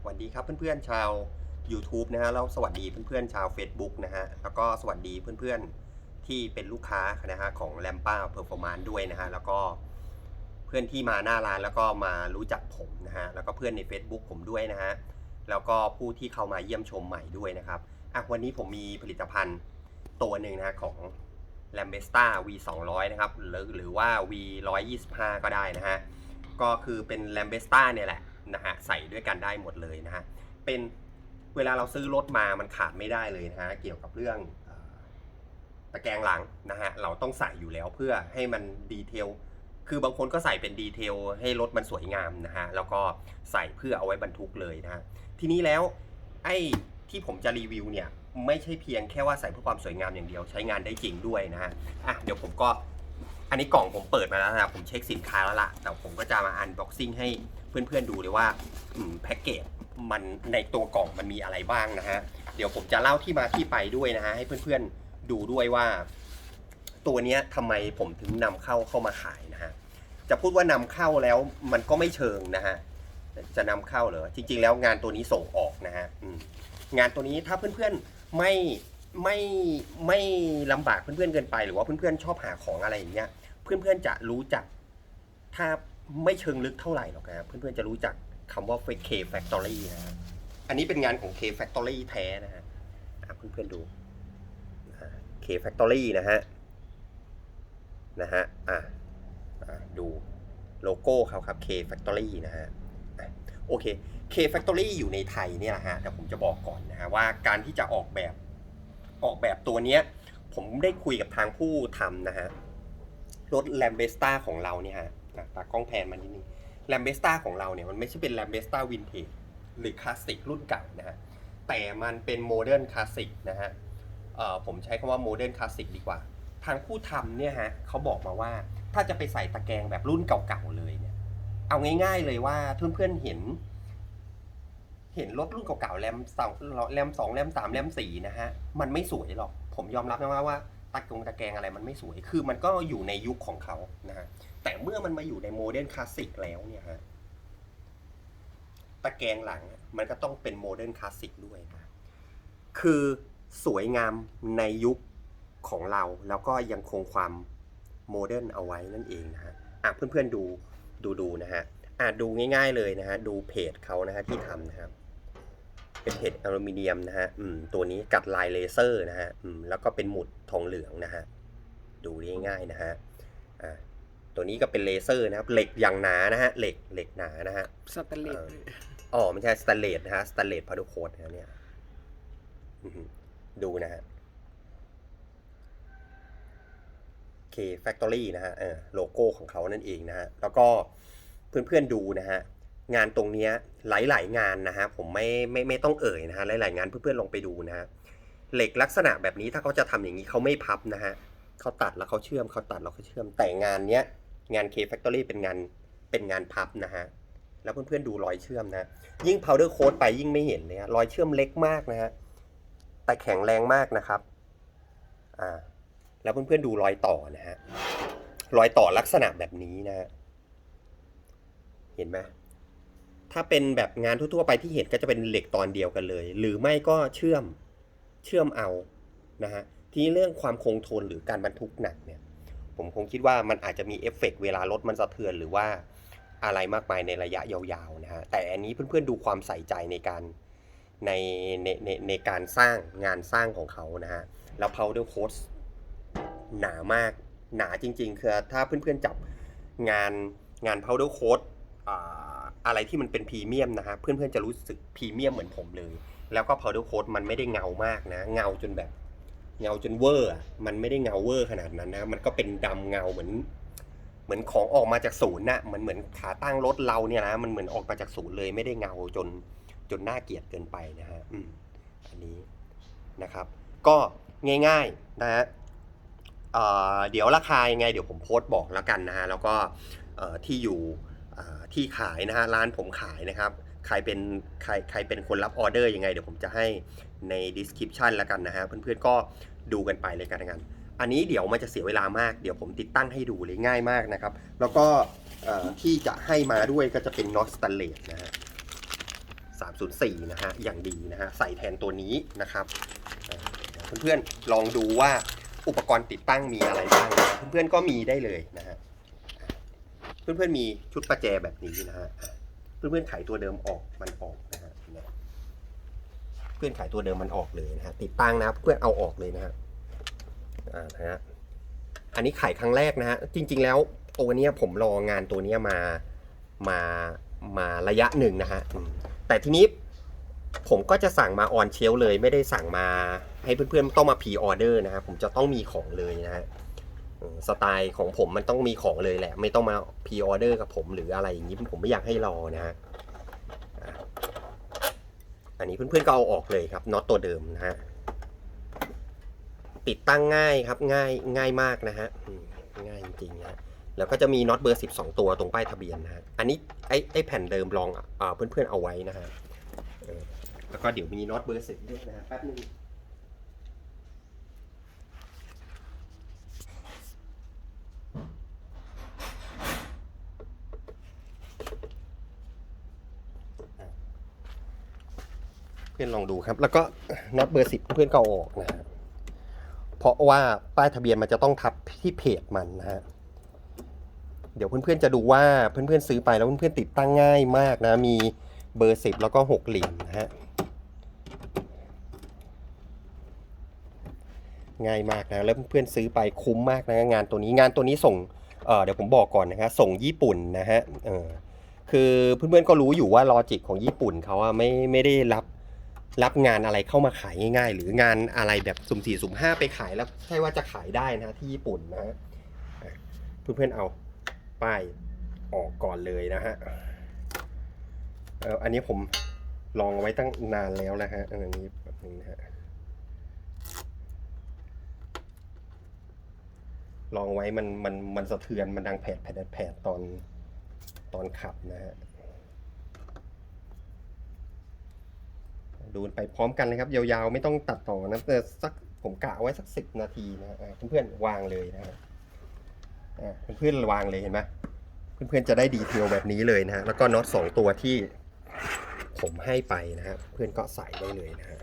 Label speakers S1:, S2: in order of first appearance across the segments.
S1: สวัสดีครับเพื่อนๆชาว YouTube นะฮะแล้วสวัสดีเพื่อนๆชาว Facebook นะฮะแล้วก็สวัสดีเพื่อนๆที่เป็นลูกค้านะฮะของแลมป้าเพอร์ฟอร์มานด้วยนะฮะแล้วก็เพื่อนที่มาหน้าร้านแล้วก็มารู้จักผมนะฮะแล้วก็เพื่อนใน Facebook ผมด้วยนะฮะแล้วก็ผู้ที่เข้ามาเยี่ยมชมใหม่ด้วยนะครับอะวันนี้ผมมีผลิตภัณฑ์ตัวหนึ่งนะฮะของ l a m b e s t a V 2 0 0นะครับหรือหรือว่า V 125ก็ได้นะฮะก็คือเป็น l a m b e s t a เนี่ยแหละ นะฮะใส่ด้วยกันได้หมดเลยนะฮะเป็นเวลาเราซื้อรถมามันขาดไม่ได้เลยนะฮะเกี่ยวกับเรื่องตะแกรงหลังนะฮะเราต้องใส่อยู่แล้วเพื่อให้มันดีเทลคือบางคนก็ใส่เป็นดีเทลให้รถมันสวยงามนะฮะแล้วก็ใส่เพื่อเอาไว้บรรทุกเลยนะฮะทีนี้แล้วไอ้ที่ผมจะรีวิวเนี่ยไม่ใช่เพียงแค่ว่าใส่เพื่อความสวยงามอย่างเดียวใช้งานได้จริงด้วยนะฮะอะเดี๋ยวผมก็อันนี้กล่องผมเปิดมาแล้วนะผมเช็คสินค้าแล้วล่ะแต่ผมก็จะมาอันบ็อกซิ่งให้ เพื่อนๆดูเลยว่าแพ็กเกจมันในตัวกล่องมันมีอะไรบ้างนะฮะ เดี๋ยวผมจะเล่าที่มาที่ไปด้วยนะฮะให้เพื่อนๆดูด้วยว่า ตัวเนี้ยทำไมผมถึงนำเข้าเข้ามาขายนะฮะ จะพูดว่านำเข้าแล้วมันก็ไม่เชิงนะฮะ จะนำเข้าเหรอ จริง ๆ แล้วงานตัวนี้ส่งออกนะฮะงานตัวนี้ถ้าเพื่อนๆไม่ไม่ไม่ลำบากเพื่อนๆเกินไป หรือว่าเพื่อนๆชอบหาของอะไรอย่างเงี้ย เพื่อนๆจะรู้จักถ้า ไม่เชิงลึกเท่าไหร่หรอกนะครับเพื่อนๆจะรู้จักคำว่า K Factory นะ อันนี้เป็นงานของ K Factory แท้นะฮะเพื่อนๆดู K Factory นะฮะ นะฮะ อะอะดูโลโก้เขาครับ K Factory นะฮะ โอเค K Factory อยู่ในไทยเนี่ยแหละฮะแต่ผมจะบอกก่อนนะฮะว่าการที่จะออกแบบออกแบบตัวเนี้ย ผมได้คุยกับทางผู้ทำนะฮะ รถแลมเบสตาของเราเนี่ยฮะ อะตากล้องแพนมานิดนึงแลมเบสตาของเราเนี่ยมันไม่ใช่เป็นแลมเบสตาวินเทจหรือคลาสสิกรุ่นเก่านะฮะแต่มันเป็นโมเดิร์นคลาสสิกนะฮะผมใช้คำว่าโมเดิร์นคลาสสิกดีกว่า ทางผู้ทำเนี่ยฮะเขาบอกมาว่าถ้าจะไปใส่ตะแกรงแบบรุ่นเก่าๆเลยเนี่ย เอาง่าย ๆเลยว่าเพื่อนๆเห็น เห็นรถรุ่นเก่าๆแรมสองแรมสองแรมสามแรมสี่นะฮะมันไม่สวยหรอก ผมยอมรับนะว่าว่าตะกงตะแกรงอะไรมันไม่สวย คือมันก็อยู่ในยุคของเขานะฮะ แต่เมื่อมันมาอยู่ในโมเดิร์นคลาสสิกแล้วเนี่ยฮะตะแกรงหลังมันก็ต้องเป็นโมเดิร์นคลาสสิกด้วยนะคือสวยงามในยุคของเราแล้วก็ยังคงความโมเดิร์นเอาไว้นั่นเองนะฮะอะเพื่อนๆดูดูดูนะฮะอะดูง่ายๆเลยนะฮะดูเพจเขานะฮะที่ทำนะครับเป็นเพจอลูมิเนียมนะฮะอืมตัวนี้กัดลายเลเซอร์นะฮะอืมแล้วก็เป็นหมุดทองเหลืองนะฮะดูง่ายๆนะฮะอ่า ตัวนี้ก็เป็นเลเซอร์นะครับ เหล็กอย่างหนานะฮะ เหล็ก เหล็กหนานะฮะ
S2: สแตนเลส
S1: เอออ๋อ ไม่ใช่สแตนเลสนะฮะ สแตนเลสพารุโคดนะเนี่ยอื้อหือดูนะฮะ K Factory นะฮะเออโลโก้ของเขานั่นเองนะฮะ แล้วก็เพื่อนๆดูนะฮะ งานตรงเนี้ยหลายๆงานนะฮะ ผมไม่ไม่ไม่ต้องเอ่ยนะฮะ หลายๆงานเพื่อนๆลองไปดูนะฮะ เหล็กลักษณะแบบนี้ถ้าเขาจะทำอย่างนี้เขาไม่พับนะฮะเขาตัดแล้วเขาเชื่อมเขาตัดแล้วเขาเชื่อมแต่งานเนี้ย งาน K Factory เป็นงานเป็นงานพับนะฮะ แล้วเพื่อนๆดูรอยเชื่อมนะ ยิ่ง powder coat ไปยิ่งไม่เห็นเลยฮะรอยเชื่อมเล็กมากนะฮะ แต่แข็งแรงมากนะครับ อ่า แล้วเพื่อนๆดูรอยต่อนะฮะ รอยต่อลักษณะแบบนี้นะฮะ เห็นไหมถ้าเป็นแบบงานทั่วๆไปที่เห็นก็จะเป็นเหล็กตอนเดียวกันเลย หรือไม่ก็เชื่อมเชื่อมเอานะฮะ ทีนี้เรื่องความคงทนหรือการบรรทุกหนักเนี่ย ผมคงคิดว่ามันอาจจะมีเอฟเฟกต์เวลารถมันสะเทือนหรือว่าอะไรมากมายในระยะยาวๆนะฮะแต่อันนี้เพื่อนๆดูความใส่ใจในการในในในในการสร้างงานสร้างของเขานะฮะแล้ว powder coat หนามากหนาจริง ๆ คือถ้าเพื่อนๆจับงานงาน powder coat อ่าอะไรที่มันเป็นพรีเมียมนะฮะเพื่อนๆจะรู้สึกพรีเมียมเหมือนผมเลย แล้วก็ powder coat มันไม่ได้เงามากนะ เงาจนแบบ เงาจนเวอร์มันไม่ได้เงาเวอร์ขนาดนั้นนะมันก็เป็นดำเงาเหมือน เหมือนของออกมาจากศูนย์น่ะเหมือนเหมือนขาตั้งรถเราเนี่ยนะมันเหมือนออกมาจากศูนย์เลยไม่ได้เงาจนจนน่าเกลียดเกินไปนะฮะอืมอันนี้นะครับ ก็ง่ายๆนะฮะเเดี๋ยวราคายังไง เดี๋ยวผมโพสต์บอกแล้วกันนะฮะแล้วก็ที่อยู่เอ่ที่ขายนะฮะร้านผมขายนะครับ ใครเป็นใครใครเป็นคนรับออเดอร์ยังไง เดี๋ยวผมจะให้ใน description แล้วกันนะฮะเพื่อนๆก็ ดูกันไปเลยกันกันอันนี้เดี๋ยวมันจะเสียเวลามากเดี๋ยวผมติดตั้งให้ดูเลยง่ายมากนะครับ แล้วก็ที่จะให้มาด้วยก็จะเป็นน็อตสแตนเลสนะฮะ304 นะฮะ อย่างดีนะฮะ ใส่แทนตัวนี้นะครับเดี๋ยวเพื่อนๆ ลองดูว่าอุปกรณ์ติดตั้งมีอะไรบ้างนเพื่อนๆ ก็มีได้เลยนะฮะอ่าเพื่อนๆ มีชุดประแจแบบนี้นะฮะอ่าเพื่อนๆ ไขตัวเดิมออก มันออก เพื่อนไขตัวเดิมมันออกเลยนะฮะติดตั้งนะเพื่อนเอาออกเลยนะฮะอ่านะฮะอันนี้ขายครั้งแรกนะฮะจริง ๆ แล้วตัวเนี้ยผมรองานตัวเนี้ยมามามาระยะหนึ่งนะฮะแต่ทีนี้ผมก็จะสั่งมาออนเชลเลย ไม่ได้สั่งมาให้เพื่อนๆต้องมาพรีออเดอร์นะฮะผมจะต้องมีของเลยนะฮะสไตล์ของผมมันต้องมีของเลยแหละ ไม่ต้องมาพรีออเดอร์กับผมหรืออะไรอย่างนี้ผมไม่อยากให้รอนะฮะ อันนี้เพื่อนๆก็เอาออกเลยครับน็อตตัวเดิมนะฮะติดตั้งง่ายครับง่ายง่ายมากนะฮะง่ายจริงๆนะฮะแล้วก็จะมีน็อตเบอร์ 12 ตัวตรงป้ายทะเบียนนะฮะอันนี้ไอ้ไอ้แผ่นเดิมลองอ่าเพื่อนๆเอาไว้นะฮะแล้วก็เดี๋ยวมีน็อตเบอร์สิบด้วยนะฮะแป๊บนึง พื่อนลองดูครับ แล้วก็น็อตเบอร์10เพื่อนก็อาออกนะฮะเพราะว่าป้ายทะเบียนมันจะต้องทับที่เพจมันนะฮะเดี๋ยวเพื่อนๆจะดูว่าเพื่อนๆซื้อไปแล้วเพื่อนๆติดตั้งง่ายมากนะ มีเบอร์สิบแล้วก็หกเหลี่ยมนะฮะง่ายมากนะแล้วเพื่อนๆซื้อไปคุ้มมากนะงานตัวนี้งานตัวนี้ส่งเเดี๋ยวผมบอกก่อนนะครับส่งญี่ปุ่นนะฮะเออคือเพื่อนๆก็รู้อยู่ว่าลอจิกของญี่ปุ่นเขาไม่ไม่ได้รับ รับงานอะไรเข้ามาขายง่าย ๆ หรืองานอะไรแบบสุ่มสี่สุ่มห้าไปขายแล้วใช่ว่าจะขายได้นะที่ญี่ปุ่นนะฮะเพื่อนๆเอาป้ายออกก่อนเลยนะฮะเอออันนี้ผมลองไว้ตั้งนานแล้วนะฮะอันนี้แบบนี้นะฮะลองไว้มันมันมันสะเทือนมันดังแผดแผดแผดตอนตอนขับนะฮะ ดูไปพร้อมกันเลยครับ ยาวๆ ไม่ต้องตัดต่อนะแต่สักผมกะไว้สักสิบนาทีนะเพื่อนๆวางเลยนะฮะเพื่อนๆวางเลยเห็นไหมเพื่อนๆจะได้ดีเทลแบบนี้เลยนะฮะแล้วก็น็อตสองตัวที่ผมให้ไปนะฮะเพื่อนก็ใส่ได้เลยนะฮะ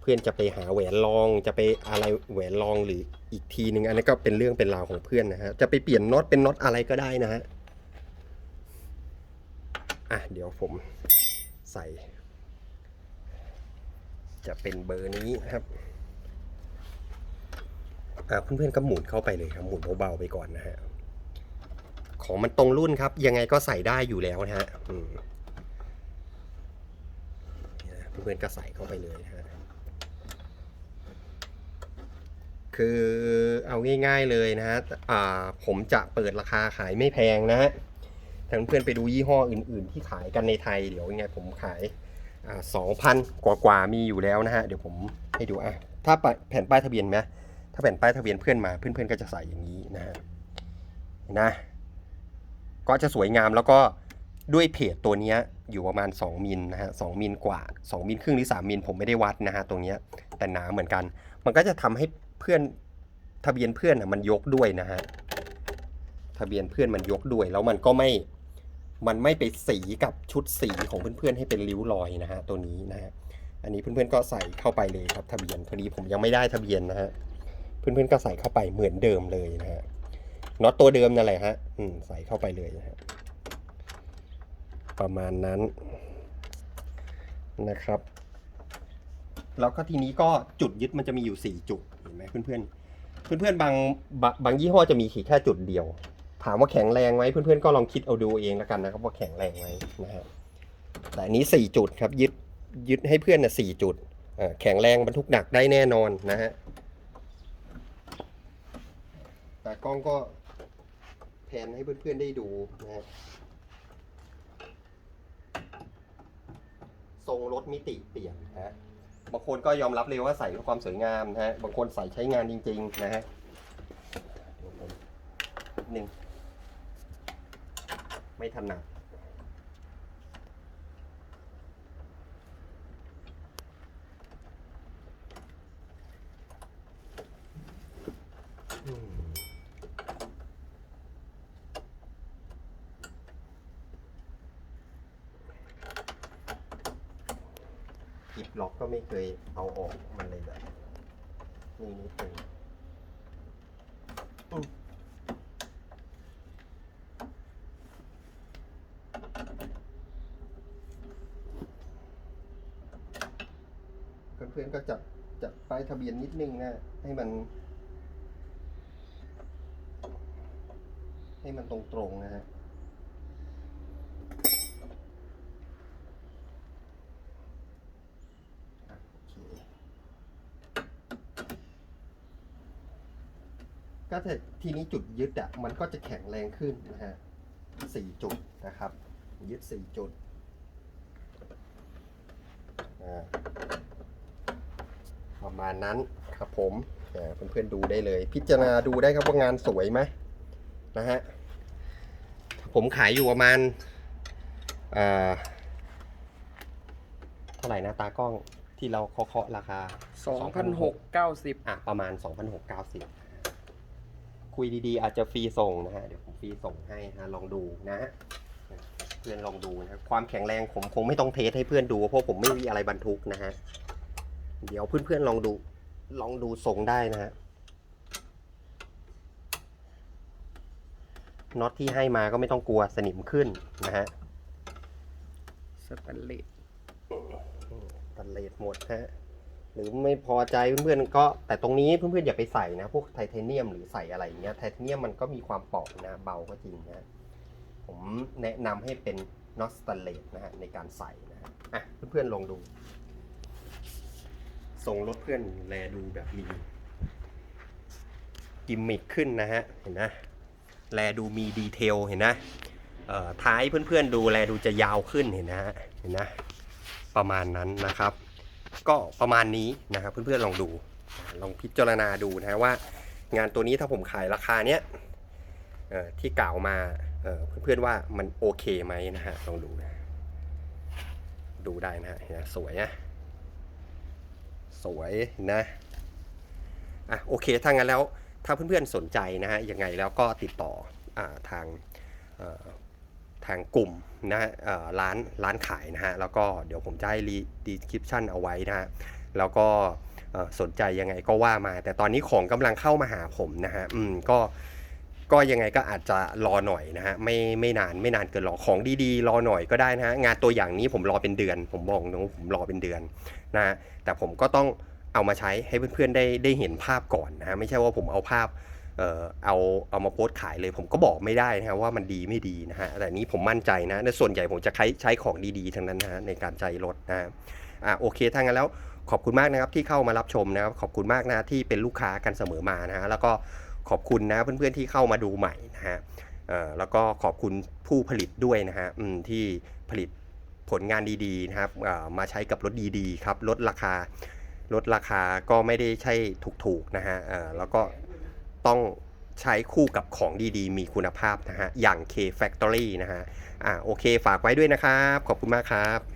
S1: เพื่อนจะไปหาแหวนรองจะไปอะไรแหวนรองหรืออีกทีหนึ่งอันนี้ก็เป็นเรื่องเป็นราวของเพื่อนนะฮะจะไปเปลี่ยนน็อตเป็นน็อตอะไรก็ได้นะฮะอะเดี๋ยวผมใส่ จะเป็นเบอร์นี้นะครับอ่าเพื่อนๆก็หมุนเข้าไปเลยครับหมุนเบาๆไปก่อนนะฮะของมันตรงรุ่นครับ ยังไงก็ใส่ได้อยู่แล้วนะฮะเพื่อนๆก็ใส่เข้าไปเลยนะฮะคือเอาง่ายๆเลยนะฮะอ่าผมจะเปิดราคาขายไม่แพงนะฮะถ้าเพื่อนๆไปดูยี่ห้ออื่นๆ ที่ขายกันในไทยเดี๋ยวยังไงผมขาย สองพันกว่ากว่ามีอยู่แล้วนะฮะ เดี๋ยวผมให้ดูอะ ถ้าแผ่นป้ายทะเบียนไหมถ้าแผ่นป้ายทะเบียนเพื่อนมา เพื่อนๆก็จะใส่อย่างนี้นะฮะเห็นะ ก็จะสวยงามแล้วก็ด้วยเพจตัวเนี้ยอยู่ประมาณ 2 มิลนะฮะสมิลกว่า 2 มิลครึ่งหรือ 3 มิลผมไม่ได้วัดนะฮะตรงเนี้ยแต่หนาเหมือนกัน มันก็จะทำให้เพื่อนทะเบียนเพื่อนอะมันยกด้วยนะฮะทะเบียนเพื่อนมันยกด้วย แล้วมันก็ไม่ มันไม่ไปสีกับชุดสีของเพื่อนๆให้เป็นริ้วรอยนะฮะตัวนี้นะฮะอันนี้เพื่อนๆก็ใส่เข้าไปเลยครับทะเบียนพอดีผมยังไม่ได้ทะเบียนนะฮะเพื่อนๆก็ใส่เข้าไปเหมือนเดิมเลยนะฮะน็อตตัวเดิมนั่นแหละฮะอืมใส่เข้าไปเลยนะฮะประมาณนั้นนะครับ แล้วก็ทีนี้ก็จุดยึดมันจะมีอยู่ 4 จุดเห็นไหมเพื่อนๆเพื่อนๆบางบางบางยี่ห้อจะมีแค่จุดเดียว ถามว่าแข็งแรงไหมเพื่อนๆก็ลองคิดเอาดูเองแล้วกันนะครับว่าแข็งแรงไหมนะฮะแต่อันนี้ 4 จุดครับยึดยึดให้เพื่อนนะสี่จุดแข็งแรงบรรทุกหนักได้แน่นอนนะฮะแต่กล้องก็แผนให้เพื่อนๆได้ดูนะฮะทรงรถมิติเปลี่ยนนะฮะบางคนก็ยอมรับเลยว่าใส่เพื่อความสวยงามนะฮะบางคนใส่ใช้งานจริง ๆ นะฮะหนึ่ง ไม่ถนัดกิบล็อกก็ไม่เคยเอาออกมันเลยแบบนี่นิดนึง เพื่อนๆก็จับจับป้ายทะเบียนนิดนึงนะ ให้มัน ให้มันตรงๆนะฮะก็จะทีนี้จุดยึดอะมันก็จะแข็งแรงขึ้นนะฮะสี่จุดนะครับ ยึดสี่จุดอ่า ประมาณนั้นครับผมอ่าเพื่อนๆดูได้เลย พิจารณาดูได้ครับว่างานสวยไหมนะฮะผมขายอยู่ประมาณอ่าเท่าไหร่นะตากล้องที่เราเคาะๆราคา
S2: สองพันหกเก้าสิบ
S1: อะประมาณ 2,690 คุยดีๆ อาจจะฟรีส่งนะฮะ เดี๋ยวผมฟรีส่งให้นะลองดูนะฮะเพื่อนลองดูนะครับความแข็งแรงผมคงไม่ต้องเทสให้เพื่อนดูเพราะผมไม่มีอะไรบรรทุกนะฮะ เดี๋ยวเพื่อนๆลองดู ลองดูส่งได้นะฮะน็อตที่ให้มาก็ไม่ต้องกลัวสนิมขึ้นนะฮะ
S2: สแตนเลส
S1: ตันเลทหมดฮะหรือไม่พอใจเพื่อนๆก็แต่ตรงนี้เพื่อนๆอย่าไปใส่นะ พวกไทเทเนียมหรือใส่อะไรอย่างเงี้ยไทเทเนียมมันก็มีความเปราะนะเบาก็จริงนะผมแนะนำให้เป็นน็อตสแตนเลสนะฮะในการใส่นะฮะอะเพื่อนๆลองดู ทรงรถเพื่อนแลดูแบบมีกิมมิคขึ้นนะฮะ เห็นนะ แลดูมีดีเทล เห็นนะเอ่อท้ายเพื่อนๆดูแลดูจะยาวขึ้นเห็นนะฮะ เห็นนะ ประมาณนั้นนะครับ ก็ประมาณนี้นะครับเพื่อนๆลองดู ลองพิจารณาดูนะฮะว่า งานตัวนี้ถ้าผมขายราคาเนี้ยที่กล่าวมาเอ่อเพื่อนๆว่ามันโอเคไหมนะฮะลองดูนะดูได้นะฮะเห็นไหมสวยนะ สวยนะอะโอเคถ้างั้นแล้วถ้าเพื่อนๆสนใจนะฮะยังไงแล้วก็ติดต่ออาทางทางกลุ่มนะร้านร้านขายนะฮะแล้วก็เดี๋ยวผมจะให้รีดีคริปชั่นเอาไว้นะฮะแล้วก็สนใจยังไงก็ว่ามา แต่ตอนนี้ของกำลังเข้ามาหาผมนะฮะอืมก็ ก็ยังไงก็อาจจะรอหน่อยนะฮะไม่ไม่นานไม่นานเกินรอของดีๆ รอหน่อยก็ได้นะฮะงานตัวอย่างนี้ผมรอเป็นเดือน ผมบอกตรงผมรอเป็นเดือนนะฮะแต่ผมก็ต้องเอามาใช้ให้เพื่อนๆได้ได้เห็นภาพก่อนนะฮะไม่ใช่ว่าผมเอาภาพเอ่อเอาเอามาโพสต์ขายเลย ผมก็บอกไม่ได้นะฮะว่ามันดีไม่ดีนะฮะแต่นี้ผมมั่นใจนะในส่วนใหญ่ผมจะใช้ใช้ของดีๆทั้งนั้นนะฮะในการใจรถนะฮะอะโอเคถ้างั้นแล้วขอบคุณมากนะครับที่เข้ามารับชมนะครับขอบคุณมากนะที่เป็นลูกค้ากันเสมอมานะฮะแล้วก็ ขอบคุณนะเพื่อนๆที่เข้ามาดูใหม่นะฮะแล้วก็ขอบคุณผู้ผลิตด้วยนะฮะที่ผลิตผลงานดีๆนะครับมาใช้กับรถดีๆครับลดราคาลดราคาก็ไม่ได้ใช่ถูกๆนะฮะแล้วก็ต้องใช้คู่กับของดีๆ มีคุณภาพนะฮะอย่าง K Factory นะฮะอ่าโอเคฝากไว้ด้วยนะครับ ขอบคุณมากครับ